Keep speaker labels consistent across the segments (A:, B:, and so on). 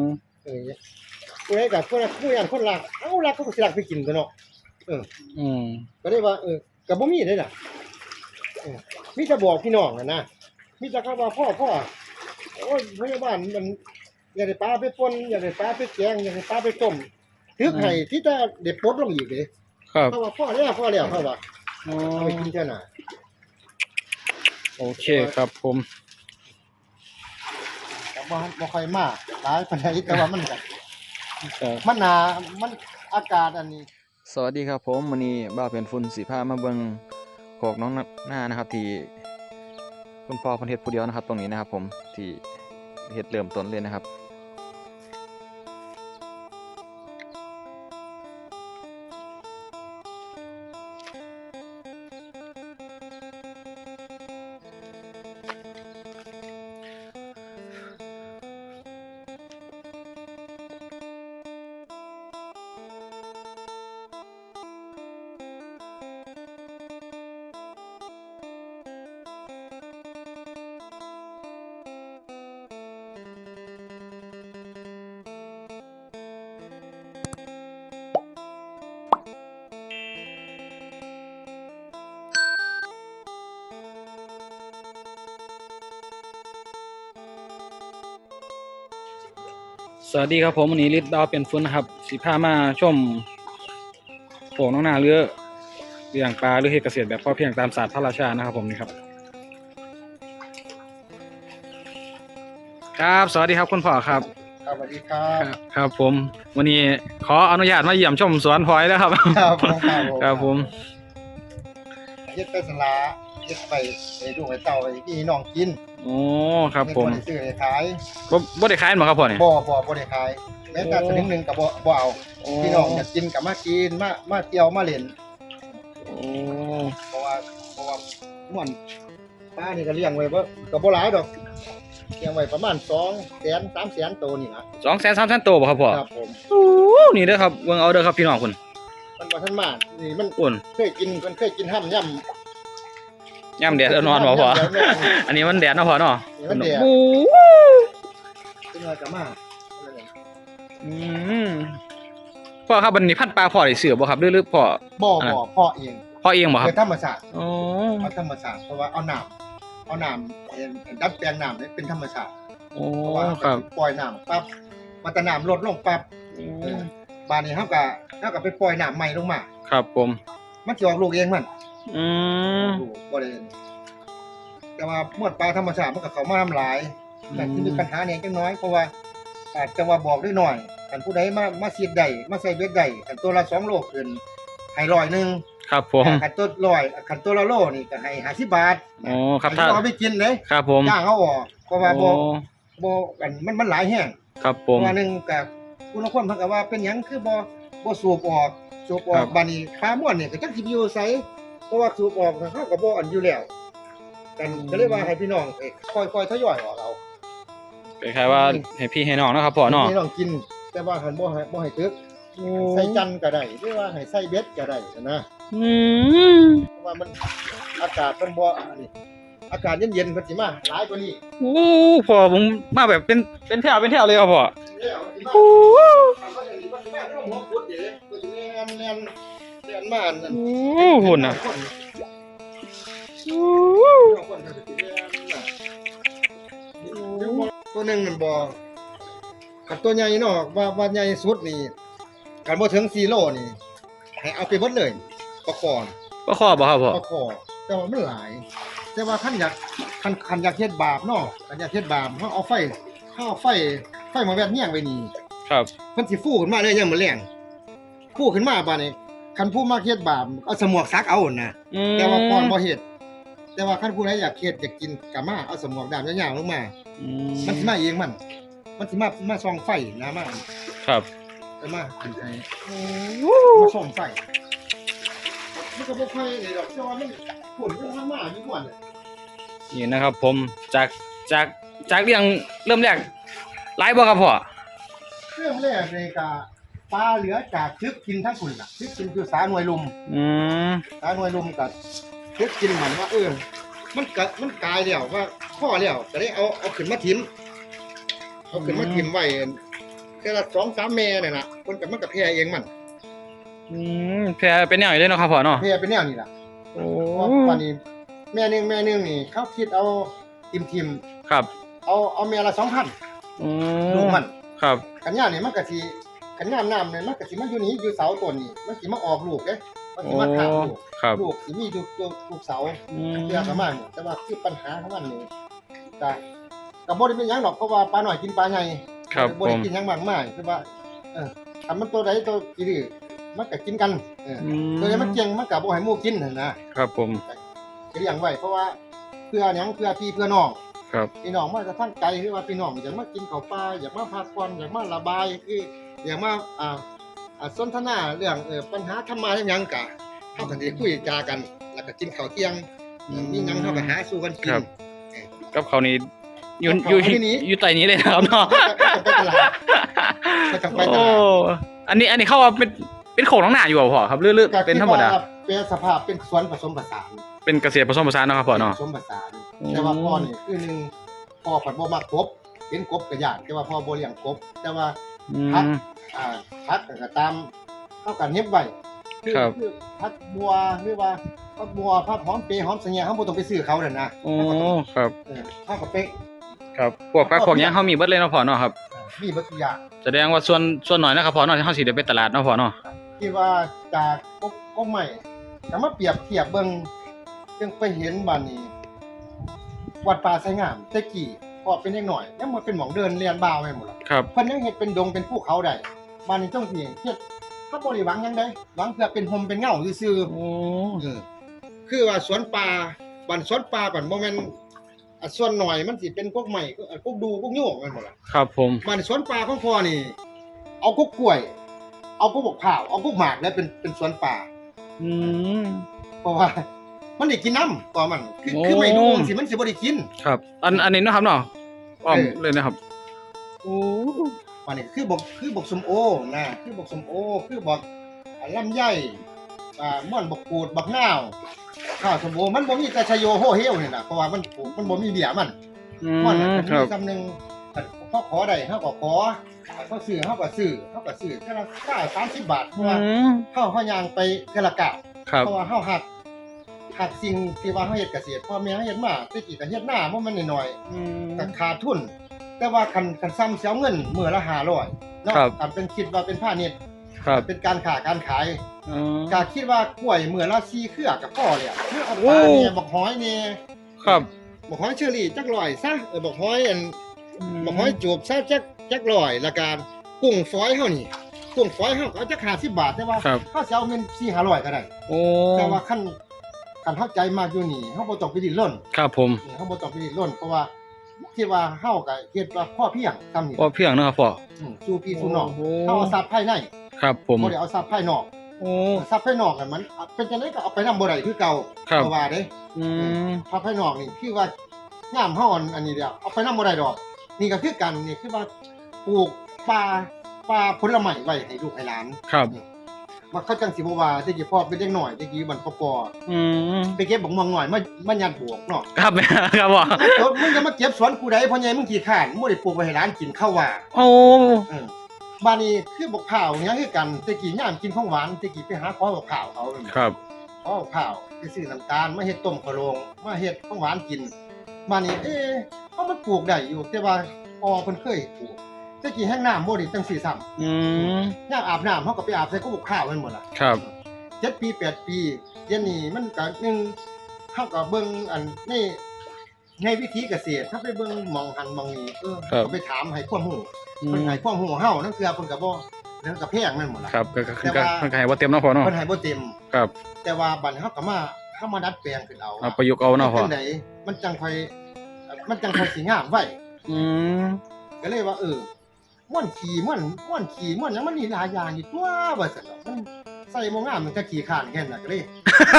A: อืม
B: เออผู้ใดกับผู้ใดผู้ยันคนรักเอ้ารักเขาก็สิรักไปกินตัวเนาะ
A: อืม
B: ก็ได้ว่าเออก็บ่มีได้ล่ะเออมีแต่บอกพี่น้องน่ะนะมีแต่คำว่าพ่อพ่อโอ้ยพยาบาลมันอย่าได้ปลาไปป่นอย่าได้ปลาไปแกงอย่าได้ปลาไปต้มทึกให้ที่จะเด็ดปลดลงอีกเด้
A: ครับ
B: เขาว่าพ่อแล้วพ่อแล้วเขาว่า
A: อ๋อ
B: เอาไปกินเท่าน่ะ
A: โอเคครับผม
B: แต่ บ่บ่ค่อยมากหลายปานใดแต่ว่ามันก็
A: ครับ
B: มันหนามันอากาศอันนี้
A: สวัสดีครับผมวันนี้บ้าวเป็นฝุ่นสีผ้ามาเบิงโขกน้องหน้านะครับ ที่คุณพ่อเพันเฮ็ดผู้เดียวนะครับ ตรงนี้นะครับ ผมที่เฮ็ดเริ่มต้นเลยนะครับ สวัสดีครับผมวันนี้ลิศดาวเป็นฝุ่นนะครับสีผ้ามาชมโขกน้องหน้าเรือเลี้ยงปลาหรือเฮ็ดเกษตรแบบพอเพียงตามศาสตร์พระราชานะครับผมนี่ครับ ครับสวัสดีครับคุณพ่อครับ
B: ครับสวัสดีครับ
A: ครับครับผม วันนี้ขออนุญาตมาเยี่ยมชมสวนพลอยแล้วครับ
B: ครับผมครับผม
A: ครับผม
B: เฮ็ดไปสลาเฮ็ดไปไปดูไปเต่าไปพี่น้องกิน
A: โอ้ครับผม
B: ไได้ซื้อได้ขาย
A: บ่บ่ได้ขายหรอครับพ่อเนี่ย
B: บ่บ่บ่ได้ขายแม้แต่สลึงหนึงก็บ่บ่เอาพี่น้องอยากกินก็มากินมามาเที่ยวมาเล่น
A: โอ้
B: เพราะว่าเพราะว่าม่วนป้านี่ก็เลี้ยงไว้บ่ก็บ่หลายดอกเลี้ยงไว้ประมาณ2แสน3แสนตัวนี่นะ
A: สองแสนสามแสนตัวบ่ครับพ่อ
B: ครับผม
A: โอ้นี่เด้อครับเบิ่งเอาเด้อครับพี่น้องคุณ
B: มันบ่ทันมานี่มัน
A: อุ่น
B: เคยกินมันเคยกินห้ำย่ำ
A: ย่ำแดดแล้วนอนบ่พ่อ
B: ย่ำแดด
A: อันนี้มันแดดเนาะพ่อเนาะ
B: นี่มันแดด
A: โอ้
B: ขึ้นมาก็มา
A: อืมพ่อครับวันนี้พันธุ์ปลาพ่อได้ซื้อบ่ครับหรือหรือพ่อ
B: บ่
A: อันนั้
B: บ่
A: น
B: พ่อเอง
A: พ่อเองบ่ครั
B: เป็
A: บ
B: นธรรมชาติ
A: อ๋อ
B: เอาธรรมชาติเพราะว่าเอาน้ำเอาน้ำเอ่อดัดแปลงน้ำให้เป็นธรรมชาติ
A: โอ้
B: เพราะว่า
A: ครับ
B: ปล่อยน้ำปั๊บมันจะน้ำลดลงปั๊บเออบานนี้เฮาก็เฮาก็ไปปล่อยน้ำใหม่ลงมา
A: ครับผม
B: มันสิออกลูกเองมัน
A: อืม
B: ลูกบ่ได้แต่ว่าเมื่อปลาธรรมชาติมันก็เข้ามาทำลายแต่ที่มีปัญหาเนี่ยจังน้อยเพราะว่าอาจจะว่าบอกได้หน่อยคันผู้ใดมามาซีดได้มาใส่เบ็ดได้คันตัวละ2โลขึ้นให้ร้อยหนึง
A: ครับผม
B: คันตัวร้อยคันตัวละโลนี่ก็ให้50บาท
A: โอ้ครับ
B: ถ้า
A: ถ้า
B: เอาไปกินเด้
A: ครับผม
B: จ้างเขาออกเพราะว่าบ่
A: โอ้
B: บ่กันมันมันหลายแห้ง
A: ครับผม
B: ว่าหนึงกับคุณคนเพิ่นก็ว่าเป็นหยังคือบ่บ่สูบออกสูบออ
A: ครั
B: ก
A: บ
B: บัดนี้ปลาม่วนนี่ก็จักสิไปอยู่ไส เพราะว่าสูบออกเขาก็บ่อันอยู่แล้วกันก็เลยว่าให้พี่น้องเอ้ยค่อยๆทยอยออกเอา
A: คล้ายๆว่าให้พี่ให้น้องเนาะครับพ่อเนาะ
B: พี่น้องกิน แต่ว่าหันบ่ให้บ่ให้ตึกใส่จันก็ได้หรือว่าให้ใส่เบ็ดก็ได้นะ
A: อืม
B: เพราะว่ามันอากาศมันบ่อันนี้อากาศเย็นๆเพิ่นสิมาหลายกว่านี้
A: โอ้พ่อผมมาแบบเป็นเป็นแถวเป็นแถวเลยครับพ่อ
B: แล้ วมันสิมา
A: โอ้
B: มันก็จะมีมันสิมาลงหัวฟุตเด้ก็สิแล่นแล่นแล่นมาอันนั้น
A: โหหุ่นอะ
B: ตัวหนึ่งมันบ่กับตัวใหญ่เนาะว่าว่าใหญ่สุดนี่กันบ่ถึง4โลนี่ ให้เอาไปเบิดเลยประกอบ
A: ก็ข้อบ่ครับพ่อ
B: ประกอบแต่ว่ามันหลาย แต่ว่าคันอยากคันคันอยากเฮ็ดบาปเนาะคันอยากเฮ็ดบาปเฮาเอาไฟเฮาเอาไฟไฟมาแวดเฮียงไว้นี่
A: ครับ
B: มันสิฟูขึ้นมาเลยยามมื้อแลงฟูขึ้นมาบาดนี้ คันผู้มาเฮ็ดบาปเอาสมวกซักเอาน่ะ
A: อืม
B: แต่ว่าก่อนบ่เฮ็ดแต่ว่าคันผู้ใดอยากเฮ็ดอยากกินก็มาเอาสมวกดามยาวๆลงมา
A: อื
B: มันสิมาเองมัน มันสิมามาส่องไฟนะมา
A: ครับ
B: เอามาอันไอ้มาส่องไฟมันก็บ่ค่อยนี่ดอกแต่ว่ามันฝนมันมามาอยู่ก่อนเนี่ย
A: นี่นะครับ ผมจากจากจากเรื่องเริ่มแรกไลฟ์บ่ครับพ่อ
B: เรื่องแรกเลยก็ ปลาเหลือจากทึกกินทั้งคุณล่ะทึกกินคือสาหน่วยลุม
A: อืม
B: สาหน่วยลุมก็ทึกกินมันว่าเออมันกะมันกลายแล้วว่าข้อแล้วก็ได้เอาเอาขึ้นมาทิ้มเอาขึ้นมาทิ้มไว้เทื่อละสองสามแม่เนี่ยนะคนกับมันกับแพร่เองมัน
A: อืมแพรเป็นแนวอยู่เลยเนาะครับพ่อเนาะ
B: แพร่เป็นแนวนี้ล่ะ
A: โอ้
B: เพราะตอนนี้ แม่หนึงแม่หนึงนี่เขาคิดเอาทิมทิม
A: ครับ
B: ๆเอาเอาแม่ละสองพัน
A: อื
B: ลูกมัน
A: ครับ
B: กันย่าเนี่ยมันก็สิ กันย่ามน้ำเนี่ยมันก็สิมาอยู่นี่อยู่เสาต้นนี่มันสิมาออกลูกเด้มันสิ
A: โอ้
B: มาขามลูก
A: ครับ
B: ลูกสิมีอยู่อยู่ลูกเสา
A: อืม
B: เรื่องประมาณนี้แต่ว่าคือปัญหาของมันนี่ก็ก็บ่ได้เป็นหยังหรอกเพราะว่าปลาหน่อยกินปลาใหญ่
A: ครับ
B: บ่
A: ผ
B: ได้
A: ม
B: กินหยังมากมายคือว่าเออถ้ามันตัวใดตัวกี่ดื้อมันก็กินกันเออ
A: อื
B: ตัวใดมันเก่งมันก็บ่ให้หมู่กินนั่นนะครับ
A: ผม
B: ก็เลี้ยงไว้เพราะว่าเพื่อหยังเพื่อพี่เพื่อน้อง
A: ครับ
B: พี่น้องมาจะทั้งไกลคือว่าพี่น้องอยากมากินข้าวปลาอยากมาพักผ่อนอยากมาระบายคือ อยากมาอ่าอ่าสนทนาเรื่องเออปัญหาธรรมะหยังกะเฮาก็สิคุยจากัน แล้วก็กินข้าวเที่ยงมีหยังเฮาก็หาสู่กันกิน
A: ครับ กับเขาวนี่อยู่
B: กับ
A: อยู่
B: เขาวที่นี้
A: อยู่ใต้นี้เลยนะครับเนาะ
B: ไปตลาดไปต้องไปต
A: โอ้
B: ลาด
A: อันนี้อันนี้เขาว่าเป็นเป็นโขงน้องหนาอยู่เปล่าพ่อครับเรื่อยๆเป็นธรรมดา
B: ก็คิว่เป็นสภาพเป็นสวนผสมผสาน
A: เป็นเกษตรผสมผสานเนาะครับพ่อเนาะ
B: ผสมผสาน
A: อืม
B: แต่ว่าพ่อนี่คือหนึงพ่อผัดบ่มักกบเป็นกบก็ยากแต่ว่าพ่อบ่เลี้ยงกบ แต่ว่า
A: อื
B: ครับ
A: ม
B: อ่าพักก็ตามเฮากันเฮ็บไว้คือ
A: ครับ
B: คือพักบัวหรือว่าพักบัวพักหอมเปรย์หอมสัญญาเฮาบ่ต้องไปซื้อเขานั่นนะ
A: โอ้ครับ
B: เออเฮาก็ไป
A: ครับพวกปลาพวกหยังเขามีเบิดเลยเนาะพ่อเนาะครับ
B: มีเบ่ทุกอย่าง
A: แสดงว่าส่วนส่วนหน่อยนะครับพ่อเนาะที่เขาสิได้ไปตลาดเนาะพ่อเนาะ
B: ที่ว่าจากกบกบใหม่ก็มาเปรียบเทียบเบิ่งจึงไปเห็นบ้านนี้ วัดป่าไสงามแต่กี้ พอเป็นเด็กหน่อยยังมันเป็นหมองเดินเรียนบ่าวไปหมดแล้ว
A: ครับ
B: เพิ่นยังเฮ็ดเป็นดงเป็นภูเขาได้บ้านนี้ต้องสิเฮ็ดถ้าบ่ได้หวังหยังได้หวังเพื่อเป็นโฮมเป็นเงาซื่อ
A: โอ้
B: ๆเออคือว่าสวนป่าบ้านสวนป่าบันบ่แม่นอะส่วนหน่อยมันสิเป็นพวกใหม่พวกดูพวกโยกแม่นบ่ล่ะ
A: ครับผม
B: บ้านสวนป่าของพ่อนี่ เอาพวกกล้วย เอาพวกบกข้าว เอาพวกหมากแล้วเป็นเป็นสวนป่า
A: อืม
B: เพราะว่า มันได้กินน้ำต่อมันคือ
A: โอ้
B: คือไม่ดูสิมันสิบ่ได้กิน
A: ครับ อันอันนี้เนาะครับเนาะอ้อม
B: เออ
A: เลยนะครับ โอ้
B: อันนี้คือบกคือบกสมโอนะคือบกสมโอ คือบกอ่าลำไยอ่าม่อนบกกูดบักนาวข้าวสมโอมันบ่มีแต่ชะโยโฮเฮวนี่น่ะเพราะว่ามันปลูกมันบ่มีเบี้ยมัน
A: อื
B: ม่อนน่ะ
A: ม
B: มัน
A: ครั
B: มี
A: บ
B: คำหนึงเฮาขอได้เฮาก็ขอเขาซื้อเฮาก็ซื้อเฮาก็ซื้อแต่ละค่า30บาทเพราะ
A: อื
B: ว่ามเฮาเฮาย่างไปเทอละกะ
A: ครับ
B: เพราะว่าเฮาหัก หักสิ่งที่ว่าเฮาเฮ็ดเกษตรพ่อแม่เฮาเฮ็ดมาแตะกี้ก็เฮ็ดหน้าบ่แม่นน้อยๆ
A: อืม
B: ก็ขาดทุน แต่ว่าคันคันซ้ำเสียเงินมื้อละ500เนาะ
A: ครับ
B: คันเป็นคิดว่าเป็นผ้าเน็ต
A: ครับ
B: เป็นการค้าการขาย
A: อ๋อ
B: ก็คิดว่ากล้วยมื้อละ4เครือก็พอแล้วคือเอา
A: โอ้
B: ปลาเนี่ยบักหอยเนี่ย
A: ครับ
B: บักหอยเชอรี่จักร้อยซะเออบักหอยอันบักหอยจูบซะจักจักร้อยละกันกุ้งฝอยเฮานี่กุ้งฝอยเฮาก็เอาจัก50บาทแต่ว่า
A: ครับ
B: เฮาสิเอาเงิน4 500ก็ได้
A: โอ้
B: แต่ว่าคัน คันเฮาใจมากอยู่นี่เฮาบ่ต้องไปดิ้นรน
A: ครับผม
B: นี่เฮาบ่ต้องไปดิ้นรนเพราะว่าคิดว่าเฮาก็เฮ็ดว่าพอเพียงซำนี่
A: พอเพียงเนาะครับพ่อ
B: อืมสู่พี่สู่น้อง
A: โอ้
B: เฮาเอาทรัพย์ภายใน
A: ครับผม
B: บ่ได้เอาทรัพย์ภายนอก
A: โอ้
B: ทรัพย์ภายนอกนั่นมันเป็นจังไดก็เอาไปนำบ่ได้คือเก่า
A: ครับ
B: เพราะว่าเด้
A: อืม
B: ทรัพย์ภายนอกนี่คือว่างามเฮาอันอันนี้เดียวเอาไปนำบ่ได้ดอก นี่ก็คือกันนี่คือว่าปลูกป่าป่าผลไม้ไว้ให้ลูกให้หลาน
A: ครับ
B: มันเขาจังสิบ่ว่าแต่กี้พ่อเป็นเด็กน้อยแต่กี้มันปอ
A: อืม
B: ไปเก็บบักม่วงน้อยมามายัดบวกเนาะ
A: ครับครับพ่อ
B: เออมึงจะมาเก็บสวนกูได้พ่อใหญ่มึงขี้ข้านมึงบ่ได้ปลูกไว้ให้ร้านกินข้าวว่า
A: โอ้
B: เออบ้านนี้คือบักพร้าวเนี่ยคือกันแตะกี้ยามกินของหวานแตะกี้ไปหาขอบักพร้าวเขา
A: ครับ
B: ขอบักพร้าวไปซื้อน้ำตาลมาเฮ็ดต้มขะโลงมาเฮ็ดของหวานกินบ้านนี้เอ๊ะเฮามันปลูกได้อยู่แต่ว่าพอเพิ่นเคยปลูกแตะกี้แห้งน้ำบ่ได้จังซี่ซ้ำ
A: อืม
B: ยามอาบน้ำเฮาก็ไปอาบใส่กับบักพร้าวแม่นบ่ล่ะ
A: ครับ
B: เจ็ดปีแปดปีเดี๋ยวนี้มันก็หนึงเฮาก็เบิ่งอันในในวิธีเกษตร ถ้าไปเบิ่งหมองหันหมองนี้เออ
A: ครับ
B: ก็ไปถามให้ความรู้
A: อื
B: เพิ่น
A: ม
B: ให้ความรู้เฮานั่นคือเพิ่นก็บ่เรื่องกับแพงแม่นหมดล่ะ
A: ครับก็ก็
B: แต่
A: ก็
B: ว่า
A: ก็ก็ให้ว่าเต็มเนาะพ่อเนาะ
B: เพิ่นให้บ่เต็ม
A: ครับ
B: แต่ว่าบัดนี้เฮาก็มาเฮามาดัดแปลงขึ้นเอา
A: เอาประยุกต์เอาเนาะพ่อ
B: จังไดมันจังค่อยมันจังค่อยสิงามไว้
A: อืม
B: ก็เลยว่าเออ ม่วนขี้ม่วนม่วนขี้ม่วนหยังมันนี่หลายอย่างอยู่ตัวว่าซั่นดอกมันใส่บ่งามมันก็ขี้ข้านแค่นั้นน่ะก็เลย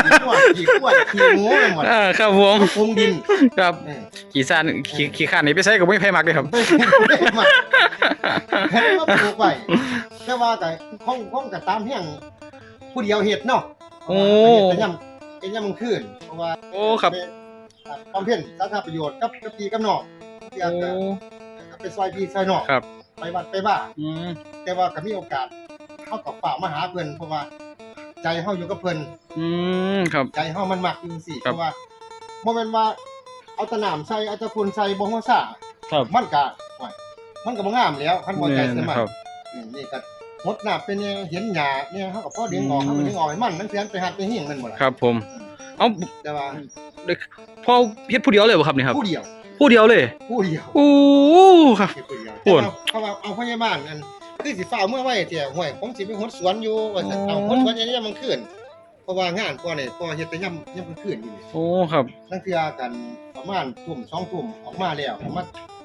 B: ขี้กล้วยขี้กล้วยขี้หมูไปหมด
A: อ่าครับผม
B: ปรุงดิน
A: ครับ
B: เออ
A: ขี่ซ่านขี่ขี่ข้านนี่ไปใช้กับไม่ไผมักเลยครับ
B: ไปไปมาเห็นว่าปลูกไว้แต่ว่าก็คงคงก็ตามเฮียงผู้เดียวเฮ็ดเนาะ
A: โอ้
B: เป็นยำเป็นยำมันขึ้นเพราะว่า
A: โอ้ครับ
B: ความเพียรสาธารณประโยชน์กับกับพี่กับน้องที่อาจจะ
A: โอ้
B: เป็นซอยพี่ซอยน้อง
A: ครับ
B: ไปวัดไปบ้า
A: อืม
B: แต่ว่าก็มีโอกาสเข้ากับป่ากมาหาเพิ่นเพราะว่า ใจเฮาอยู่กับเพิ่น
A: อืมครับ
B: ใจเฮามันมักอยู่สิ
A: ค
B: เพ
A: รับ
B: ราะว่าบ่แม่นว่าเอาแตะน้ำใส่เอาแตะฝุ่นใส่บ่ฮู้ซ่า
A: ครับ
B: มันก็โอ้ยมันก็บ่งามแล้วคันบ่ใจ
A: แม่น
B: สมัค
A: ครั
B: ร
A: บ
B: อืมนี่ก็หดน้ำเป็นเนี่ยเห็นหญ้าเนี่ยเฮาก็พอดึงออก
A: อืม
B: เฮาก็ดึงออกให้มันมันเพียนไปหัดไปหิ้งมันหมดล่ะ
A: ครับผม เอ้า
B: แต่ว่า
A: พ่อเฮ็ดผู้เดียวเลยบ่ครับนี่ครับ
B: ผู้เดียว
A: ผู้เดียวเลย
B: ผู้เดียว
A: โอ้ครับ
B: เฮ็ดผู้เดียว
A: โอ้ย
B: แต่ว่าเขาว่าเอาพยาบาลอันคือสิฟ้าวเมื่อไว้เที่ยห่วยผมสิไปหดสวนอยู่ว่าซั่น
A: อ๋อ
B: เอาหดสวนอย่างนี้มันคืนเพราะว่างานก่อนนี่พอเฮ็ดแต่ยามยามกลางคืนอยู่นี่
A: โอ้ครับ
B: นั่นคือกันประมาณทุ่มสองทุ่มออกมาแล้วผมมา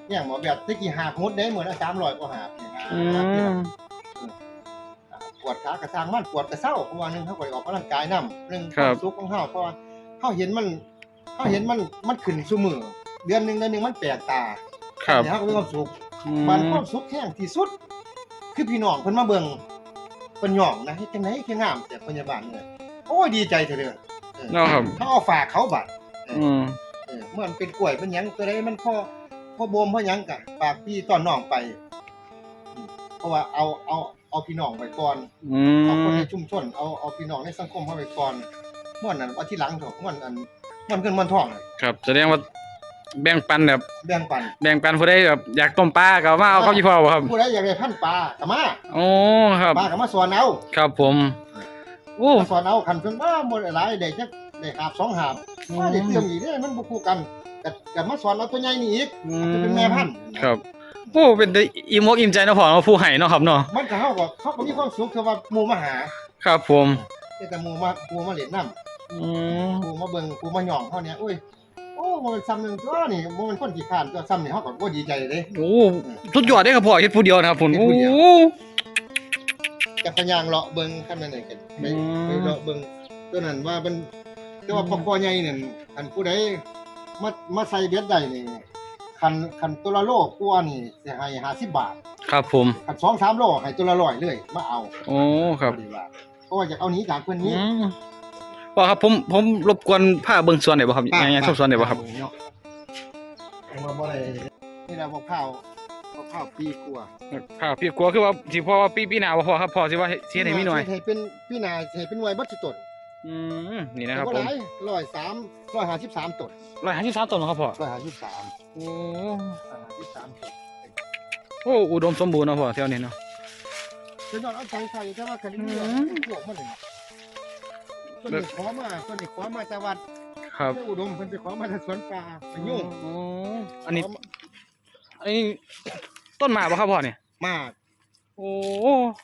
B: เนี่ยหมอแบบตะกี้หาบหดได้เหมือนสามร้อยกว่าหาบเนี่ยนะ
A: อืม
B: ปวดขากระซางมันปวดกระเซ้าเพราะว่าหนึงเขาก็ได้ออกกำลังกายนำหนึ่ง
A: ครับ
B: วามสุขของเฮาเพราะว่าเฮาเห็นมันเฮาเห็นมันมันขึ้นซุมือ เดือนหนึงเดือนหนึงมันแปลกตา
A: ครับ
B: เนี่ยเฮาก็มีความสุข
A: อื
B: มันความสุขแท้งที่สุด คือพี่น้องเพิ่นมาเบิ่งเพิ่นหย่องนะเฮ็ดจังได๋คืองามแต่พยาบาลเนี่ยโอ้ยดีใจเถอะเด้อเออ
A: เนาะครับ
B: เขาเอาฝากเขาบัด
A: อืม
B: เออเมื่อมันเป็นกล้วยเป็นหยังตัวใดมันพ่อพ่อโบมพ่อหยังกะฝากพี่ตอนน้องไปอืมเพราะว่าเอาเอาเอาพี่น้องไปก่อน
A: อื
B: เอาคน
A: ม
B: ในชุมชนเอาเอาพี่น้องในสังคมเข้าไปก่อนม่วนนั้นเอาที่หลังเถอะม่วนอันม่วนเงินม่วนทองน่ะ
A: ครับแสดงว่า แบ่งปันแบบ
B: แบ่งปัน
A: แบ่งปันผู้ใดแบบอยากต้มปลาก็เอามาเอาครับพี่พ่อบ่ครับ
B: ผู้ใดอยากได้พันปลาก็มา
A: โอ้ครับ
B: ปลาก็มาสอนเอา
A: ครับผมโอ้
B: มาสอนเอาคันเพิ่นว่าบ่ได้หลายได้จักได้หาบสองหาบว่าได้เติมอีกเด้มันบ่คู่กันก็ก็มาสอนเอาตัวใหญ่นี่อีกจะเป็นแม่พันธุ์
A: ครับโอ้เป็นได้อิ่มอกอิ่มใจเนาะพ่อเนาะผู้ให้เนาะครับเนาะ
B: มันก็เฮาก็เขาก็มีความสุขคือว่าหมู่มาหา
A: ครับผม
B: แต่หมู่มาหมู่มาเล่นน้ำ
A: อืม
B: กูมาเบิ่งกูมาหย่องเขาเนี่ยอุ้ย โอ้มันซ้ำหนึ่งตัวนี่มันคนขี้ขานตัวซ้ำนี่เขาก็บ่ดีใจเลย
A: โอ้สุดยอดเด้ครับพ่อเฮ็ดผู้เดียวนะครับผม
B: เฮ็ด
A: โอ้
B: ผู้เดียว จะพยางเลาะเบิ่งคันนั้นน่ะกันไป
A: อืม
B: ไปเลาะเบิ่งตัวนั้นว่ามันแต่ว่าพอคอใหญ่นั่นคันผู้ใดมามาใส่เบ็ดได้นี่คันคันตัวละโลกกว่านี่สิให้50บาท
A: ครับผม
B: คัน2 3โลให้ตัวละ100เลยมาเอา
A: โอ้ครับ
B: ดีว่าเพราะว่าอยากเอาหนี้จากเพิ่น
A: อื
B: นี้
A: ม พ่อครับผมผมรบกวนพาเบิ่งสวนได้บ่ครับยังไงชอบสวนได้บ่ครับ
B: เนาะเอามาบ่ได้นี่ล่ะบอกข้าวบอกข้าวปีกว่า
A: ครับพี่กลัวคือว่าสิพ่อว่าปีปีหน้าบ่พ่อครับพ่อสิว่าเสียให้มีหน่อย
B: ให้เป็นพี่นาให้เป็นหน่วยบัตรต้น
A: อืมนี่นะครับ
B: บ่
A: ผม
B: หลายร้อยสามร้อยห้าสิบสามต้น
A: 153ต้นครับพ่อ
B: ร้อยห้าสิบสาม
A: โอ้
B: ร้อยห้าสิบสามต้น
A: โอ้อุดมสมบูรณ์เนาะพ่อแถวนี้เนาะ
B: เดี๋ยวนอนเอาใจใส่แต่ว่าคันนี้
A: อืม
B: หลวกมันเลย ต้นนี้ขอมาต้นนี้ขอมาจากวัด
A: ครับ
B: เจ้าอุดมเพิ่นไปขอมาจากสวนป่าไปยุ่ง
A: โอ้อันนี้
B: ขมา
A: อันนี้ต้นหมากบ่ครับพ่อเนี่ย
B: มาก
A: โอ้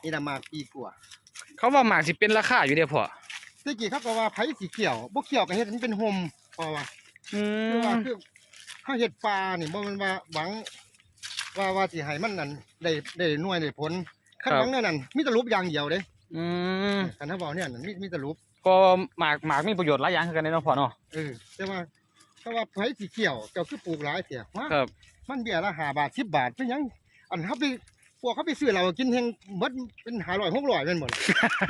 B: นี่น่ะมากปีกว่า
A: เขาว่าหมากสิเป็นราคาอยู่เด้อพ่อ
B: ตะกี้เขาก็ว่าไผสิเกี่ยวบ่เกี่ยวก็เฮ็ดให้มันเป็นโฮมเพราะว่า
A: อื
B: คือว่ามคือเฮาเฮ็ดป่านี่บ่แม่นว่าหวัง ว่าว่าสิให้มันนั่นได้ได้หน่วยได้ผลคันหวังแนวนั้นมีแต่รูปอย่างเดียวเด้
A: อืม
B: คันถ้าเว้าเนี่ยนั่นมีมีแต่รูป
A: ก็หมากหมากมีประโยชน์หลายอย่างคือกันเด้เนาะพ่อเนาะ
B: เออแต่ว่าแต่ว่าไผสิเกี่ยวเจ้าคือปลูกหลายเสียว่า
A: ครับ
B: มันเบี้ยละ5บาท10บาทเป็นหยัง อันเฮาไปพวกเขาไปซื้อเรากินแฮงเบิดเป็น500 600แม่นบ่ล่ะ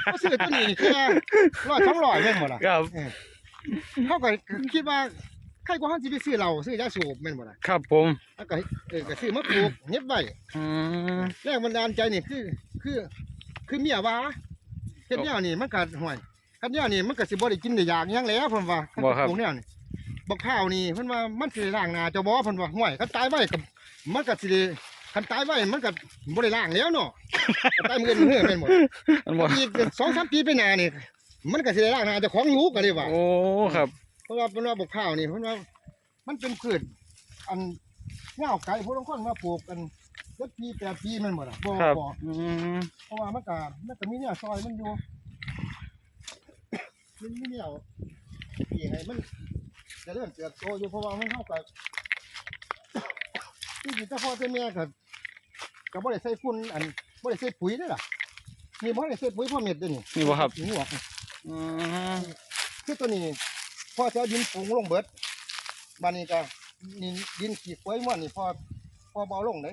B: เขาซื้อตัวนี้แค่100 200แม่นบ่ล่ะ
A: ครับ
B: เออเขาก็คิดว่าใครกว่าเฮาสิไปซื้อเราซื้อยาสูบแม่นบ่ล่ะ
A: ครับผม
B: แล้วก็เออก็ซื้อมาปลูกเฮ็ดไว้
A: อืม
B: แรงบันดาลใจนี่คือคือ คือเมียว่าเฮ็ดแนวนี่มันก็ห่วย คันแนวนี่มันก็สิบ่ได้กินได้อยากหยังแล้วเพิ่นว่าคันปลูกแนวนี่บักข้าวนี่เพิ่นว่ามันสิได้ล้างหน้าเจ้าบ่เพิ่นว่าห่วยคันตายไว้ก็มันก็สิได้คันตายไว้มันก็บ่ได้ล้างแล้วเนาะคันตายมื้ออื่นมื้อแม่นบ่
A: มันบ่
B: อีก2-3ปีไปหน้านี่มันก็สิได้ล้างหน้าเจ้าของอยู่ก็ได้ว่า
A: โอ้ครับ
B: เพราะว่าเพิ่นว่าบักข้าวนี่เพิ่นว่ามันเป็นพืชอันยาวไกลผู้ลางคนมาปลูกกัน7ปี8ปีแม่นบ่ล่ะบ่
A: ครับ
B: บ่
A: อืม
B: เพราะว่ามันก็มันก็มีเนี่ยซอยมันอยู่ มันมีเนี่ยที่ให้มันเจะเริ่มเติบโตอยู่เพราะว่ามันเข้ากับที่จริงถ้าพ่อแต่แม่ก็ก็บ่ได้ใส่ฝุ่นอันบ่ได้ใส่ปุ๋ยเด้อล่ะนี่บ่ได้ใส่ปุ๋ยพ่อเม็ดเด้อนี่
A: นี่บ่ครับ
B: นี่บ่
A: อืม
B: คือตัวนี้พ่อจะเอาดินปรุงลงเบิดบัดนี้ก็นี่ดินขี้ควายม่วนนี่พ่อพ่อบ่เอาลงเด้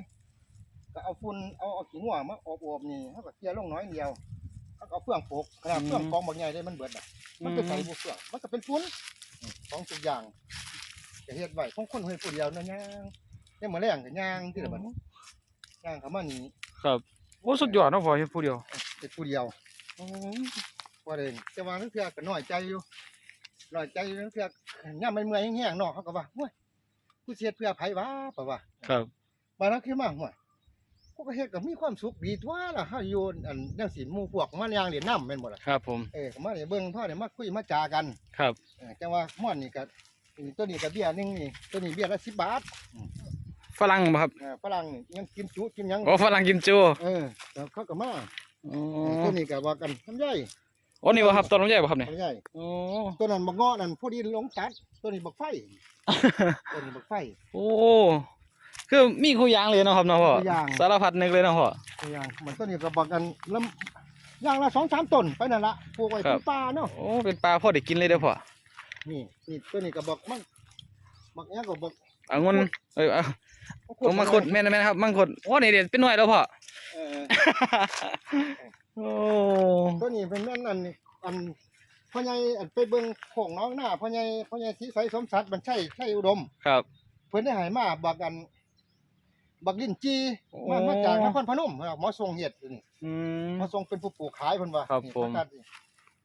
B: ก็เอาฝุ่นเอาเอาขี้งัวมาอบๆนี่เฮาก็เกลี่ยลงน้อยเดียวเอาเอาเฟืองโปกขนาดเฟืองกองบ่ใหญ่ได้มันเบิดอะ มันก็ใส่บุเฟืองมันก็เป็นฟุ้นของทุกอย่างจะเฮ็ดไว้ของคนเฮ็ดผู้เดียวนะย่างเนี่ยมาแรงก็ย่างที่ละบัดนี้ย่างเขามานี่
A: ครับโอ้สุดยอดเนาะพ่อเฮ็ดผู้เดียว
B: เป็นผู้เดียวว่าเด่นแต่ว่าทั้งเทื่อก็น้อยใจอยู่น้อยใจอยู่ทั้งเทื่อย่ามมันเมื่อยแห้งๆเนาะเขาก็ว่าโอ้ยกูสิเฮ็ดเพื่อไผวะเปล่าว่า
A: ครับ
B: บาดนั้นขึ้นมาห่วย กูก็เฮ็ดก็มีความสุขดีตัวล่ะเฮาอยู่อันจังซี่หมู่พวกมันย่างเล่นน้ำแม่นบ่ล่ะ
A: ครับผม
B: เออก็มาได้เบิ่งพ่อได้มาคุยมาจากัน
A: ครับ
B: เออจังว่าม่อนนี่ก็นี่ตัวนี้ก็เบี้ยหนึงนี่ตัวนี้เบี้ยละ10บาท
A: ฝรั่งบ่ครับ
B: เออฝรั่งนี่ยังกินจุกินหยัง
A: โอ้ฝรั่งกินจู
B: เออแล้วเขาก็มา
A: อ๋อ
B: ตัวนี้ก็ว่ากันทำใหญ่
A: โอ้นี่บ่ครับต้นลำไยบ่ครับเนี่ย
B: ทำใหญ่
A: โอ้
B: ตัวนั้นบักเงาะนั่นผู้ดีลงตัดตัวนี้บักไฟ ตัวนี้บักไฟ
A: โอ้ คือมีคู่อย่างเลยเนาะครับเนาะพ่อ
B: คู่อย่าง
A: สารพัดนึกเลยเนาะพ่อ
B: ตัวอย่างมันตัวนี้ก็บักกันแล้วอย่างละสองสามต้นไปนั่นละปลูกไว้
A: ครั
B: เป็
A: บ
B: นป่าเนาะ
A: โอ้เป็นปลาพ่อได้กินเลยเด้อพ่อ
B: นี่นี่ตัวนี้ก็บักมันบักเนี้ยก็บัก
A: องุ่นเอ้ยเอาเอามังคุดแม่นแม่นครับมังคุดโอ้นี่เด็ดเป็นหน่วยแล้วพ่อ
B: เออ
A: โอ้
B: ตัวนี้เป็นนั่นอันนี้อันพ่อใหญ่อันไปเบิ่งโของน้องหน้าพ่อใหญ่พ่อใหญ่สีใสสมศักดิ์มันใช่ใช่อุดม
A: ครับ
B: เพิ่นได้ใหายมาบักอัน บักลิ้นจี
A: โอ้
B: มามาจากนครพนมหมอทรงเฮ็ดอยู่นี่
A: อืม
B: หมอทรงเป็นผู้ปลูกขายเพิ่นว่า
A: ครับ
B: นี่
A: ผม
B: ประกาศนี่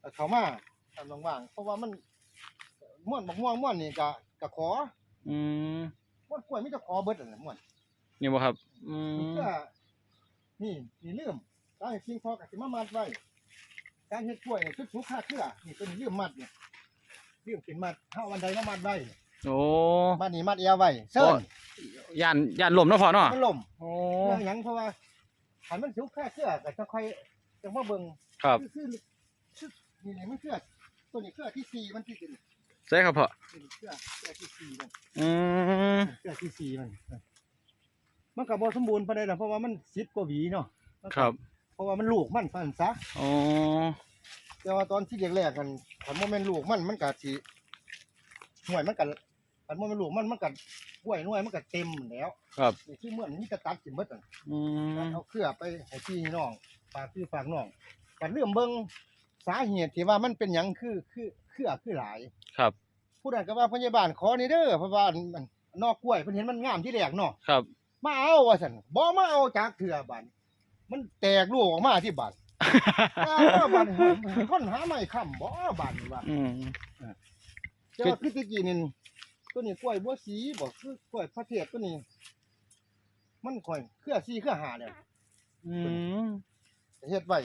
B: แต่เขามาตามว่างๆเพราะว่ามันม่วนบักม่วงม่วนนี่ก็ก็ขอ
A: อืม
B: ม่วนกล้วยมีแต่ขอเบิดนั่นแหละม่วน
A: นี่บ่ครับอื
B: นี่
A: ม
B: ก็นี่นี่ลืมการเฮ็ดสิ่งพอก็สิมามัดไว้การเฮ็ดกล้วยนี่สุดๆค่าเครือนี่ตัวนี้ลืมมัดนี่ลืมเป็นมัดเฮาวันใดมามัดไว้
A: โอ้
B: มัดนี่มัดเอวไว้เซิ่น
A: ย่านย่านลมเนาะพ่อเนาะ
B: มันล่ม
A: โอ้
B: เรื่องหยังเพราะว่าหันมันสุกค่าเครือก็จะค่อยจะมาเบิ่ง
A: ครับ
B: คือคือคือนี่นี่มันเครือตัวนี้เครือที่สี่มันที่เป็น
A: ใช่ครับพ่อ
B: ตัวนี้เครือเครือที่สี่มัน
A: อืม
B: เครือที่สี่มันมันก็บ่สมบูรณ์ปานใดล่ะเพราะว่ามันสิบกว่าหวีเนาะ
A: ครับ
B: เพราะว่ามันลูกมันสั่นซะ
A: โอ้
B: แต่ว่าตอนที่แรกๆกันคันบ่แม่นลูกมันมันก็สิหน่วยมันก็ คันบ่แม่นลูกมันมันก็กล้วยหน่วยมันก็เต็มแล้ว
A: ครับ
B: นี่คือเหมือนมีแต่ตัดกินเบิดนั่น
A: อืม
B: เอาเครือไปให้พี่น้องฝากพี่ฝากน้องกันเรื่องเบิ่งสาเหตุที่ว่ามันเป็นหยังคือคือเครือคือหลาย
A: ครับ
B: ผู้นั้นก็ว่าพยาบาลขอนี่เด้อเพราะว่าอันมันนอกกล้วยเพิ่นเห็นมันงามที่แรกเนาะ
A: ครับ
B: มาเอาว่าซั่นบ่มาเอาจากเถื่อบัดมันแตกลูกออกมาที่บัดอ้าวบัดคนหาไม่ค้ำบ่บัดว่า
A: อืม
B: แต่ว่าคือตะกี้นี่ ตัวนี้กล้วยบัวสีบ่คือกล้วยพระเทศตัวนี้ มันค่อยเครือสีเครือหาแล้ว
A: อืม
B: เฮ็ดไว้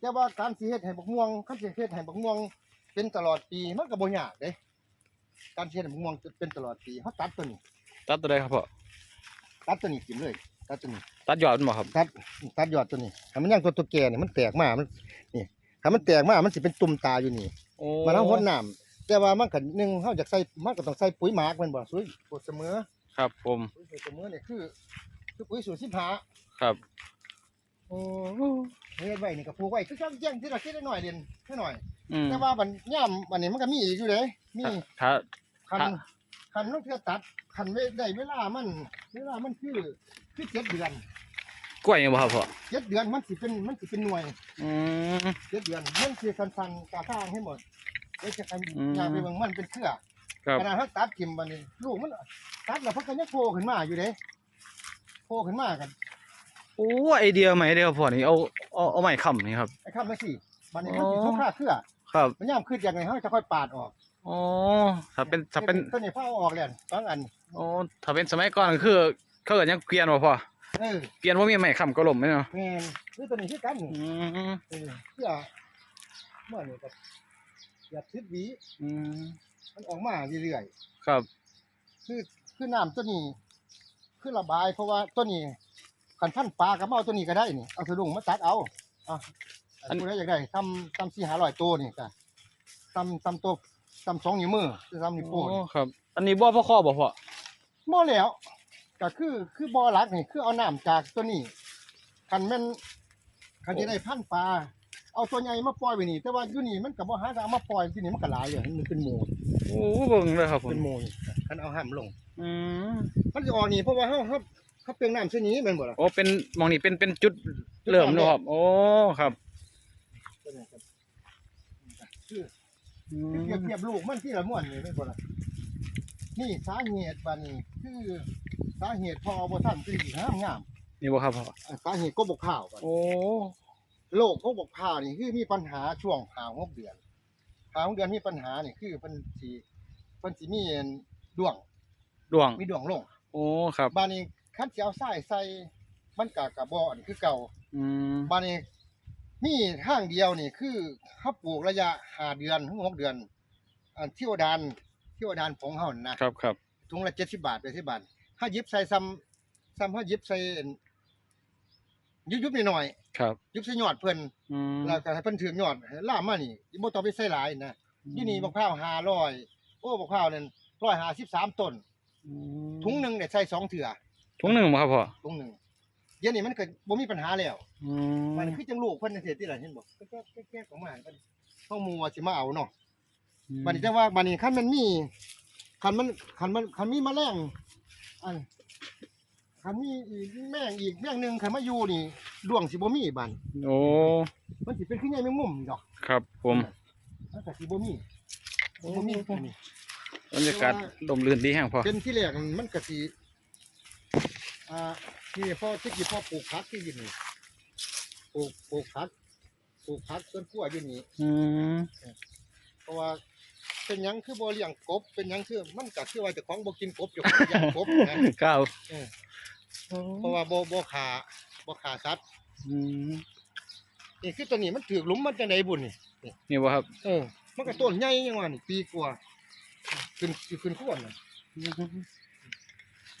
B: แต่ว่าการสิเฮ็ดให้บักม่วงคันสิเฮ็ดให้บักม่วง เป็นตลอดปีมันก็บ่ยากเด้การสิเฮ็ดให้บักม่วงเป็นตลอดปีเฮาตัดตัวนี้
A: ตัดตัวใดครับพ่อ
B: ตัดตัวนี้กินเลย ตัดตัวนี้
A: ตัดยอดมันบ่ครับ
B: ตัดตัดยอดตัวนี้ถ้ามันยังตัวตัวแก่นี่มันแตกมามันนี่ถ้ามันแตกมามันสิเป็นตุ่มตาอยู่นี่
A: โอ้
B: มันเอาหดน้ำ แต่ว่ามันก็หนึงเฮาอยากใส่มันก็ต้องใส่ปุ๋ยหมักแม่นบ่ปุ๋ยปุ๋ยเสมอ
A: ครับผม
B: ปุ๋ยสูตรเสมอนี่คือคือปุ๋ยสูตร15
A: ครับ
B: โอ้เฮ็ดไว้นี่ก็ปลูกไว้คือจังแจ้งที่ละคิดได้หน่อยเด่นแค่หน่อย
A: อืม
B: แต่ว่าบันย่ามวันนี้มันก็มีอีกอยู่เลยมี
A: ถ้า
B: คัน
A: ครับ
B: คันต้องเทื่อตัดคันเวได้เวลามัน เวลามันคือคือเจ็ดเดือน
A: กล้วยยังบ่ครับพ่อ
B: เจ็ดเดือนมันสิเป็นมันสิเป็นหน่วย
A: อืม
B: เจ็ดเดือนมันสิสันๆกาข้างให้หมด เดี๋ยวจะกัน
A: อืม
B: ยางไปเบิ่งมันเป็นเครือ
A: ครับ
B: ขณะเขาตัดกิมบันนี้ลูกมันตัดแล้วเพักกันยังโผล่ขึ้นมาอยู่เด้โผล่ขึ้นมากัน
A: โอ้ไอเดียใหม่เดียวพ่อนี่เอาเอาเอาใหม่ค้ำนี่ครับ
B: ไอ้ข้ามมาสิบันนี้มัน
A: อ๋
B: สิ
A: อ
B: ทุกค่าเครือ
A: ครับ
B: มันย่ามขึ้นอย่างไรเขาจะค่อยปาดออก
A: อ๋อถ้าเป็นถ้าเป็น
B: ตัวนี้พ่อเอาออกแล้วสองอัน
A: อ๋อถ้าเป็นสมัยก่อนก็คือเขาเกิดยังเกวียนบ่พ่อ
B: เออ
A: เกวียนว่ามีใหม่ค้ำก็ล่มไหมเนาะ
B: แม่นคือตัวนี้คือกันนี่
A: อืม
B: เออเพื่อเมื่อนี่ก็ อย่าทิดหวี
A: อืม
B: มันออกมาเรื่อย
A: ครับ
B: ๆคือคือน้ำตัวนี้ คือระบาย เพราะว่าตัวนี้คันท่านปลากับเอาตัวนี้ก็ได้นี่เอาสะดุ้งมาตัดเอาอะอัน ผู้ใดอยากได้ทำทำสี่หาร้อยตัวนี่ก็ทำทำตัวทำสองนิ้วมือคือทำนิ้วโป้ง
A: โอ้ครับ อันนี้บ่พ่อข้อบ่พ่อ
B: หม้อแล้วก็คือคือบ่อหลักนี่คือเอาน้ำจากตัวนี้คันแม่นคันจะได้พันปลา เอาตัวใหญ่มาปล่อยไว้นี่ แต่ว่าอยู่นี่มันก็บ่หาทางเอามาปล่อยที่นี่มันก็หลายเลยมันเป็นหมู
A: โอ้เบิ่งเลยครับผม
B: เป็นหมูนี่คันเอาห้ามลง
A: อืม
B: มันจะออกนี่เพราะว่าเฮาเฮาเฮาเปลียงน้ำเส้นนี้แม่นบ่ล่ะ
A: โอ้เป็นหมองนี่เป็นเป็นจุดเริ่มเนาะครับ โอ้ครับ
B: คือ
A: อื
B: คือเปรียบ
A: ม
B: เทียบลูกมันที่ละม่วนนี่แม่นบ่ล่ะนี่สาเหตุบัดนี้คือสาเหตุพอบ่ทันคืองามงาม
A: อืนี่บ่ครับพ่อ
B: อ่าสาเหตุก็บกข้าวก่อน
A: โอ้
B: โรคก็บกข้าวนี่คือมีปัญหาช่วงหาหกเดือนหาหกเดือนมีปัญหานี่คือเพิ่นสิเพิ่นสิมีอันดวง
A: ดวง
B: มีดวงลง
A: โอ้ครับ
B: บ้านนี้คันสิเอาทรายใส่มันก็กะบ่อันคือเก่า
A: อืม
B: บ้านนี้มีทางเดียวนี่คือเฮาปลูกระยะห้าเดือนถึงหกเดือนอันเที่ยวดานเที่ยวดานของเฮานั่นนะครับ
A: ครับ
B: ถุงละ70บาท80บาทเฮาหยิบใส่ซ้ำซ้ำเฮาหยิบใส่อันยุบๆหน่อย
A: ครับ
B: ๆยุบใส่ยอดเพิ่น
A: อืม
B: แล้วก็ให้เพิ่นถือยอดให้ล่ามมานี่บ่ต้องไปใส่หลายนะอยู่นี่บักพร้าว500โอ้บักพร้าวนั่น153ต้น
A: อืม
B: ถุงหนึงได้ใส่สองเทื่อ
A: ถุงหนึ่งบ่ครับพ่อ
B: ถุงหนึงเดี๋ยวนี้มันก็บ่มีปัญหาแล้ว
A: อืม
B: มันคือจังลูกเพิ่นจังซี่ที่ล่ะเห็นบ่แก๊กๆแก๊กๆของมันเพิ่นเฮาหมู่ว่าสิมาเอาเนาะ บัดนี้แต่ว่าบัดนี้คันมันมีคันมันคันมันคันมีแมลงอัน คันมีอีกแมงอีกแมงหนึงคันมาอยู่นี่ดวงสิบ่มีบัด
A: โอ้
B: มันสิเป็นคือใหญ่แมงมุมนี่ดอก
A: ครับผม
B: มันก็สิบ่มีบ่มีอันนี้
A: บรรยากาศลมลื่นดีแห้งพ่อ
B: เป็นที่แรกมันก็สิอ่านี่พ่อที่กี่พ่อปลูกผักที่อยู่นี่ปลูกปลูกผักปลูกผักต้นกล้วยอยู่นี่
A: อืม
B: เพราะว่าเป็นหยังคือบ่เลี้ยงกบ เป็นหยังคือมันก็คือว่าเจ้าของบ่กินกบเจ้าของเลี้ยงกบนะ ครับเออ เพราะว่าบ่บ่ขาบ่ขาสัตว์
A: อืม
B: นี่คือตัวนี้มันถือกหลุมมันจังไดบุญนี่
A: นี่บ่ครับ
B: เออ มันก็ต้นใหญ่ยังว่านี่ปีกว่าขึ้นสิขึ้นข้วนน่ะ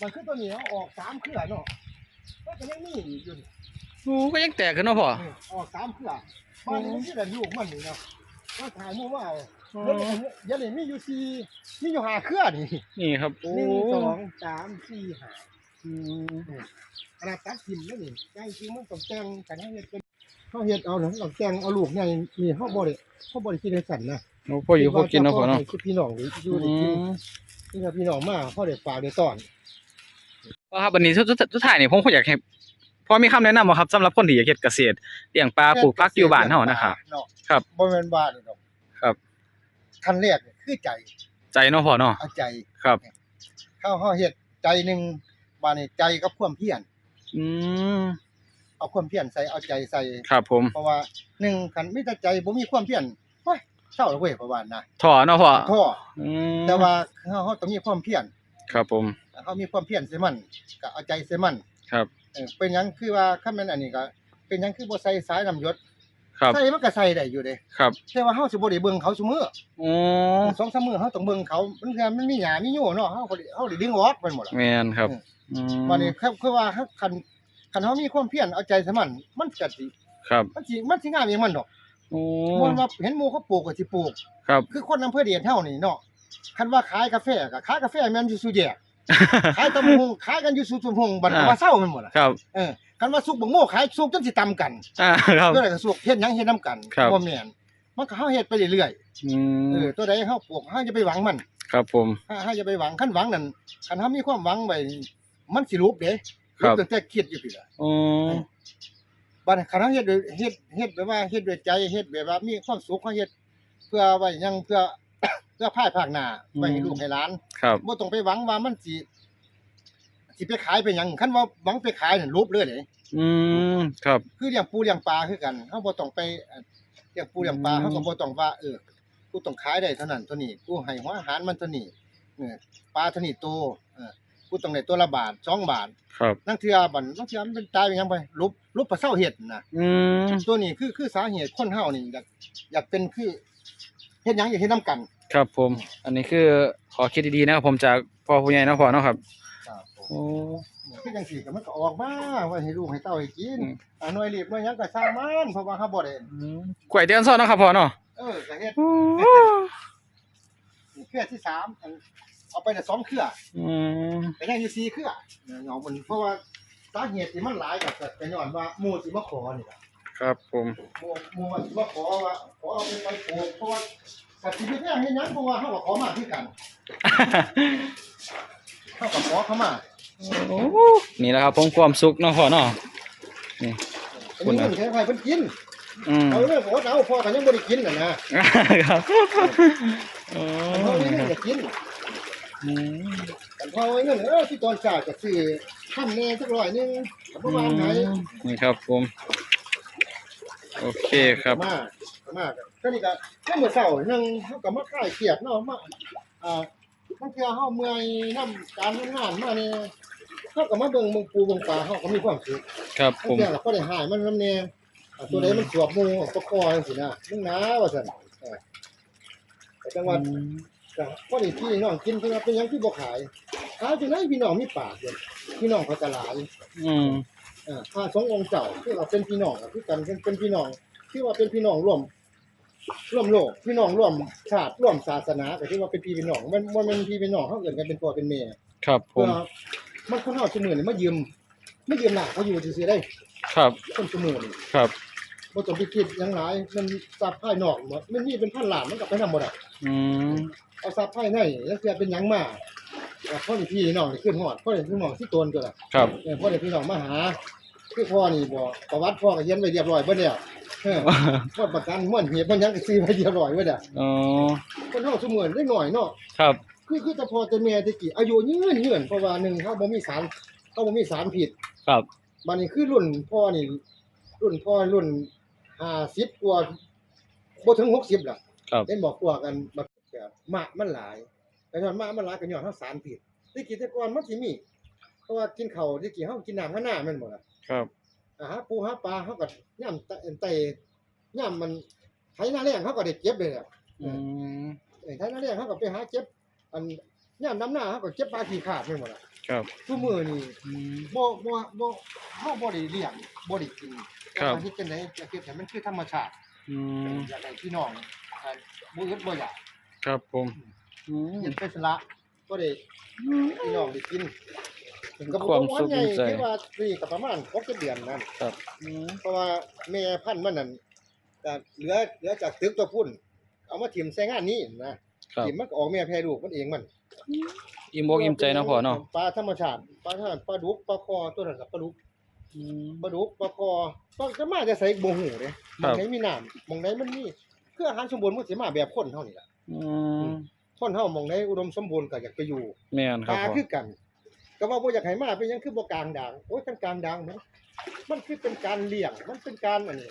B: มันคือตัวนี้เอาออกสามเครือเนาะมันก็ยังมีอยู่นี่
A: โอ้ก็ยังแตกขึ้นเนาะพ่อ
B: เออออกสามเครือบ้านนี้มันสิได้ลูกมันนี่เนาะว่าถ่ายหมู่ว่าเอาเดี๋ยวนี้เดี๋ยวนี้มีอยู่สี่มีอยู่ห้าเครือนี่
A: นี่ครับโอ้
B: หนึ่งสองสามสี่ห้า
A: อืม
B: ขนาดตัดทิมแล้วนี่ใจจริงมันต้องแต่งกันให้เฮ็ดเป็นเขาเฮ็ดเอาเนาะต้องแต่งเอาลูกใหญ่นี่เฮาบ่ได้เฮาบ่ได้คิดให้สั่นนะ
A: โอ้พ่ออยู่พ่อกินเนาะพ่อเนาะ
B: คือพี่น้องนี่อยู่ได้
A: อื
B: กิน
A: ม
B: นี่ถ้าพี่น้องมาเฮาได้ฝากได้ต้อน
A: พ่อครับวันนี้สุดสุดท้ายนี่ผมก็อยากให้พ่อมีคำแนะนำบ่ครับสำหรับคนที่อยากเฮ็ดเกษตรเลี้ยงปลาปลูกผักอยู่บ้านเฮานะครับ
B: เนาะ
A: ครับ
B: บ่แม่นบ้านนี่ดอก
A: ครับ
B: ขั้นแรกนี่คือใจ
A: ใจเนาะพ่อเนาะ
B: เอาใจ
A: ครับ
B: เฮาเฮาเฮ็ดใจหนึง บ้านนี้ใจกับความเพียร
A: อืม
B: เอาความเพียรใส่เอาใจใส่
A: ครับผม
B: เพราะว่าหนึ่งคันมีแต่ใจบ่มีความเพียรโอ้ยเศร้าแล้วเว้ยประมาณนะ
A: ถอเนาะพ่อ
B: ท้อ
A: อืม
B: แต่ว่าเฮาเฮาต้องมีความเพียร
A: ครับผม
B: เขามีความเพียรใส่มันก็เอาใจใส่มัน
A: ครับ
B: เออเป็นหยังคือว่าคันแม่นอันนี้ก็เป็นหยังคือบ่ใส่สายน้ำยศ
A: ครับ
B: ใส่มันก็ใส่ได้อยู่เด้
A: ครับ
B: แต่ว่าเฮาสิบ่ได้เบิ่งเขาซุมื้อ
A: โอ้
B: สองสามมื้อเฮาต้องเบิ่งเขามันคือมันมีหญ้ามีโยเนาะเฮาก็ได้เฮาได้ดึงออกมันหมดล่ะ
A: แม่นครับอืม
B: วันนี้ครับคือว่าคันคันเฮามีความเพียรเอาใจใส่มันมันก็สิ
A: ครับ
B: มันสิมันสิงามเองมันดอก
A: โอ้
B: บ่ว่าเห็นหมู่เขาปลูกก็สิปลูก
A: ครับ
B: คือคนอำเภอเดียนเฮานี่เนาะคันว่าขายกาแฟก็ขายกาแฟแม่นอยู่สุแยกขายตำบักหุงขายกันอยู่สุชุมพงบัดก็ว่าเศร้าแม่นหมดล่ะ
A: ครับ
B: เออ คันว่าสุกบักโม่ขายสุกจนสิตำกัน
A: อ่าครับ
B: ตัวใดก็สุกเฮ็ดหยังเฮ็ดนํกัน
A: ครับ
B: บ่แม่นมันก็เฮาเฮ็ดไปเรื่อย
A: อื
B: ๆเอ
A: ม
B: อตัวใดเฮาปลูกเฮาจะไปหวังมัน
A: ครับผม
B: เฮาเฮาจะไปหวังคันหวังนั่นคันเฮามีความหวังไว้มันสิรูปเด้
A: ครับ
B: ตั้งแต่คิดอยู่พี่ล่ะ
A: โอ้
B: บัดคันเฮาเฮ็ดด้วยเฮ็ดเฮ็ดแบบว่าเฮ็ดด้วยใจเฮ็ดแบบว่ามีความสุขเฮาเฮ็ดเพื่อไว้หยังเพื่อ เพื่อภายภาคหน้าไว้ให้ลูกให้หลาน
A: ครับ
B: บ่ต้องไปหวังว่ามันสิ สิไปขายไปหยังคันว่าหวังไปขายนั่นรูปเลยเด้
A: อืมครับ
B: คือเลี้ยงปูเลี้ยงปลาคือกันเฮาบ่ต้องไปเอ่อเลี้ยงปูเลี้ยงปลา
A: อืม
B: เฮาก็บ่ต้องว่าเออกูต้องขายได้เท่านั้นเท่านี้กูให้หัวอาหารมันเท่านี้เออปลาเท่านี้โตเออกูต้องได้ตัวละบาทสองบาท
A: ครับ
B: นั่นเทื่อบัดนั่นเทื่อมันเป็นตายไปหยังไปลุบลุบปลาเศร้าเฮ็ดน่ะ
A: อืม
B: ตัวนี้คือคือสาเหตุคนเฮานี่อยากอยากเป็นคือเฮ็ดหยังอยากเฮ็ดนํกัน
A: ครับผม อันนี้คือขอคิดดีๆนะครับผมจากพ่อผู้ใหญ่เนาะพ่อเนาะครับ
B: ครับผม
A: โอ้
B: คือจังซี่ก็มันก็ออกมาไว้ให้ลูกให้เต้าให้กิน
A: อืม
B: อ่าหน่วยรีบหน่วยหยังก็สร้างมันเพราะว่าเฮาบ่ได้
A: กล้วยเตียนซ้อนเนาะครับพ่อเนาะ
B: เออก็เฮ็ดเครือที่สามอันเอาไปแต่สองเครือ
A: อืม
B: แต่ยังอยู่สี่เครือเงามันเพราะว่าสาเหตุที่มันหลายกับแต่ย้อนว่าหมู่สิมาขอนี่ล่ะ
A: ครับผม
B: หมู่หมู่ว่าสิมาขอว่าขอเอาไปไปปลูกเพราะว่ากับสิไปแพงเฮ็ดหยังเพราะว่าเฮาก็ขอมาคือกันเฮาก็ขอเข้ามา
A: โอ้ นี่แหละครับผมความสุขเนาะพ่อเนาะนี่
B: อันนี้มันแค่ให้เพิ่นกิน
A: อืม
B: เอาเลยบ่เอาพ่อก็ยังบ่ได้กินน่ะนะครับ
A: โอ้
B: เฮานี่อยากกิน
A: อืม
B: กันพอไว้เงินเออที่ตอนจ่ายก็ซื้อท่านแน่สักร้อยหนึงก็ประมาณไหน
A: นี่ครับผม โอเคครับ
B: มากมากก็นี่ก็ก็มื้อเช้านึงเฮาก็มาคลายเครียดเนาะมาอ่า บางเทื่อเฮาเมื่อยนำการทำงานมาเนี่ยเฮาก็มาเบิ่งเบิ่งปูเบิ่งปลาเฮาก็มีความสุข
A: ครับ
B: บา
A: ผม
B: เทื่อเราก็ได้หายมันนำแน่อ่าตัวใดมันสวบหมู่ก็คอจังซี่นะมึงนะว่าซั่นเออแต่จังหวัด ก็พอดีพี่น้องกินเพิ่นว่าเป็นหยังที่บ่ขายขายจังไดพี่น้องมีปากเด้อพี่น้องเขาก็หลาย
A: อืม
B: เอ่าพระสงฆ์องค์เจ้าที่ว่าเป็นพี่น้องอะคือกันเป็นเป็นพี่น้องที่ว่าเป็นพี่น้องร่วม ร่วมโลกพี่น้องร่วมชาติร่วมศาสนาก็ที่ว่าเป็นพี่เป็นน้องมันมันเป็นพี่เป็นน้องเฮาเอิ้นกันเป็นพ่อเป็นแม่
A: ครับผ
B: เพื่อ
A: ม
B: มันคนเฮาซุมื้อนี่มายืมมายืมหลานเขาอยู่ซื่อๆได้
A: ครับ
B: คนซุมื้อนี่
A: ครับ
B: บ่ต้องไปคิดหยังหลายมันทรัพย์ภายนอกหมดมันมีเป็นพันล้านมันก็ไปนำบ่ได้
A: อืม
B: เอาทรัพย์ภายในแล้วเสียเป็นหยังมาอ่าพ่อนี่พี่น้องนี่ขึ้นฮอดพ่อนี่พี่น้องที่ตนตัวล่ะ
A: ครับ
B: เออพ่อนี่พี่น้องมาหา คือพ่อนี่บ่ประวัติพ่อก็เขียนไว้เรียบร้อยเบิดแล้วเออพ่อประกันม่วนเหียบมันยังก็ซื้อไว้เรียบร้อยเบิดอะ
A: อ๋อ
B: คนเฮาซุมื้อนี้เล็กน้อยเนาะ
A: ครับ
B: คือคือแต่พ่อแต่แม่แตะกี้อายุยืนยืนเพราะว่าหนึ่งเฮาบ่มีสารเฮาบ่มีสารพิษ
A: ครับ
B: บัดนี้คือรุ่นพ่อนี่รุ่นพ่อรุ่น50กว่าบ่ถึง60ล่ะ
A: ครับ
B: เห็นบอกกว่ากันแบบแบบหมากมันหลายแต่ย้อนหมากมันหลายก็ย้อนเฮาสารพิษแตะกี้แต่ก่อนมันสิมี เพราะว่ากินข้าวแตะกี้เฮากินน้ำข้างหน้าแม่นบ่ล่ะ
A: ครับ
B: อาหาปูหาปลาเฮาก็ย่ำไตไตย่ำมันไถนาแรงเฮาก็ได้เก็บเลยอะ
A: อืม
B: เอ้ยไถนาแรงเฮาก็ไปหาเก็บ อันย่ำน้ำหน้าเฮาก็เก็บปลาขี้ขาดแม่นบ่ล่ะ
A: ครับ
B: ทุกมื้อนี่
A: อืม
B: บ่บ่บ่เฮาบ่ได้เลี้ยงบ่ได้กิน
A: ครับ
B: แต่ว่าเฮ็ดจังได๋จะเฮ็ดให้มันคือธรรมชาติ
A: อืม
B: อยากให้พี่น้องอ่าบ่อึดบ่อยาก
A: ครับผมอืม
B: เฮ็ดเป็นสละบ่ได้พี่น้องได้กิน ถึงกับ
A: ความสุข
B: ใหญ่
A: ใจ
B: ที่ว่านี่ก็ประมาณ6เดือนนั่น
A: ครับอืม
B: เพราะว่าแม่พันธุ์มันนั่นก็เหลือเหลือจากตึกตัวพุ่น เอามาถิ่มใส่งานนี้นะครับถิ่มมันก็ออกแม่แพร่ลูกมันเองมัน
A: อิ่มอกอิ่มใจเนาะพ่อเนาะ
B: ปลาธรรมชาติปลาธรรมชาติปลาดุกปลาคอตัวนั้นก็ปลาดุก
A: อืม
B: ปลาดุกปลาคอต้องจะมาจะใส่บ่ฮู้เด้
A: ค
B: ม
A: รั
B: อง
A: บ
B: ไหนมีน้ำมองไหนมันมีคืออาหารสมบูรณ์มันสิมาแบบคนเฮานี่ล่ะ
A: อืม
B: คนเฮามองไหนอุดมสมบูรณ์ก็อยากไปอยู่
A: แม่นค
B: ป
A: รับ
B: ลา
A: พ่อ
B: คือกัน ก็ว่าบ่อยากให้มาเป็นหยังคือบ่กลางด่างโอ้ยกันกลางด่างมันมันคือเป็นการเลี้ยงมันเป็นการอันนี้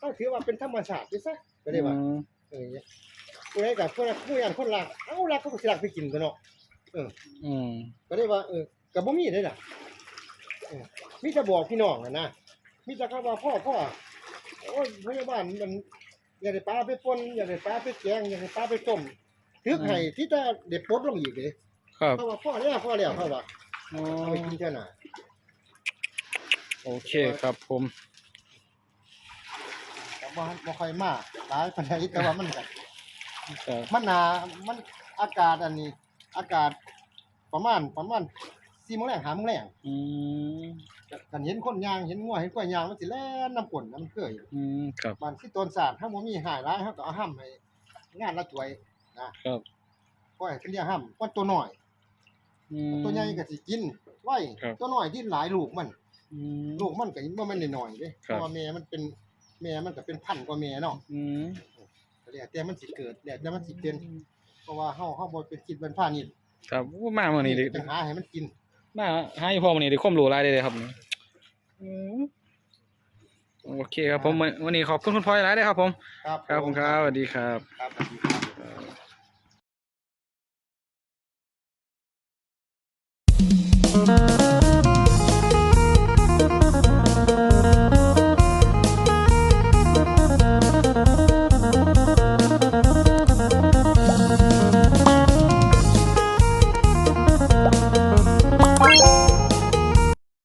B: ต้องถือว่าเป็นธรรมชาติดิซะก็ได้ว่า
A: อืม
B: เออเนี่ยผู้ใดกับผู้ใดผู้ยันคนรักเอ้ารักเขาก็สิรักไปกินตัวเนาะ
A: อืม
B: ก็ได้ว่าเออก็บ่มีได้ล่ะเออมีแต่บอกพี่น้องอะนะมีแต่คำว่าพ่อพ่อโอ้ยพยาบาลมันอยากได้ปลาไปป่นอยากได้ปลาไปแกงอยากได้ปลาไปต้มทึกให้ที่จะเด็ดปลดลงอีกเด้
A: ครับ
B: เขาว่าพ่อแล้วพ่อแล้วเขาว่า
A: อ๋อ
B: เอาไปกินเท่าน่ะ
A: โอเคครับผม
B: แต่บ่บ่ค่อยมาหลายปานใดแต่ว่ามันก็
A: ครับ
B: มันหนามันอากาศอันนี้ อากาศประมาณประมาณ4โมงแรง5โมงแรง
A: อืม
B: กันเห็นคนย่างเห็นงัวเห็นกล้วยย่างมันสิแล่นน้ำกลนน้ำเคย
A: อืมครับ
B: มันสิต้นสาดถ้าบ่มีหายร้ายเฮาก็เอาห้ำให้งานละถ้วยนะครับปล่อยให้เป็นเรียกห้ำมันตัวน้อย
A: อืม
B: ตัวใหญ่ก็สิกินไว้
A: ครับ
B: ตัวน้อยที่หลายลูกมัน
A: อืม
B: ลูกมันก็บ่แม่นน้อยๆเด้เพ
A: ครับ
B: ราะว่าแม่มันเป็นแม่มันก็เป็นพันกว่าแม่เนาะ
A: อืม
B: ก็แล้วแต่มันสิเกิดแล้วแต่มันสิเป็นเพราะว่าเฮาเฮาบ่เป็นคิดเป็นพาณิชย์
A: ครับอู้มามื้อนี้ดิ
B: จังหาให้มันกิน
A: มาหาอีพ่อมื้อนี้ได้ความรู้หลายเลยครับอืมโอเคครับผมวันวันนี้ขอบคุณคุณพ่อหลายเด้อครับผม
B: ครับ
A: ครับผมครับสวัสดีครับ
B: ครับสวัสดีครับ
A: ครับ